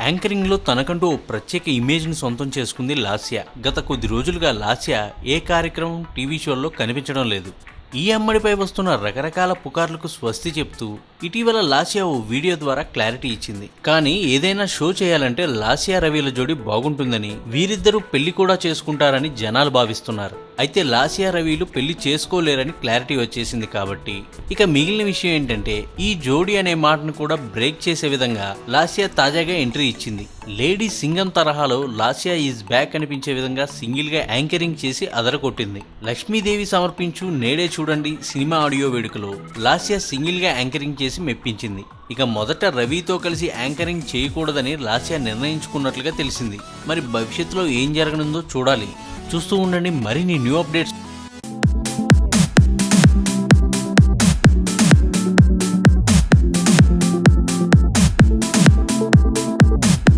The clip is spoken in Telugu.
యాంకరింగ్లో తనకంటూ ఓ ప్రత్యేక ఇమేజ్ని సొంతం చేసుకుంది లాస్య. గత కొద్ది రోజులుగా లాస్య ఏ కార్యక్రమం టీవీ షోల్లో కనిపించడం లేదు. ఈ అమ్మడిపై వస్తున్న రకరకాల పుకార్లకు స్వస్తి చెప్తూ ఇటీవల లాసియా ఓ వీడియో ద్వారా క్లారిటీ ఇచ్చింది. కానీ ఏదైనా షో చేయాలంటే లాసియా రవిల జోడి బాగుంటుందని వీరిద్దరూ పెళ్ళి కూడా చేసుకుంటారని జనాలు భావిస్తున్నారు. అయితే లాసియా రవిలు పెళ్ళి చేసుకోలేరని క్లారిటీ వచ్చేసింది కాబట్టి ఇక మిగిలిన విషయం ఏంటంటే ఈ జోడీ అనే మాటను కూడా బ్రేక్ చేసే విధంగా లాసియా తాజాగా ఎంట్రీ ఇచ్చింది. లేడీ సింగం తరహాలో లాస్యా ఈజ్ బ్యాక్ అనిపించే విధంగా సింగిల్గా యాంకరింగ్ చేసి అదరకొట్టింది లక్ష్మీదేవి సమర్పించు నేడే చూడండి సినిమా ఆడియో వేడుకలో లాస్యా సింగిల్గా యాంకరింగ్ చేసి మెప్పించింది. ఇక మొదట రవితో కలిసి యాంకరింగ్ చేయకూడదని లాస్యా నిర్ణయించుకున్నట్లుగా తెలిసింది. మరి భవిష్యత్తులో ఏం జరగనుందో చూడాలి. చూస్తూ ఉండండి మరిన్ని న్యూ అప్డేట్స్.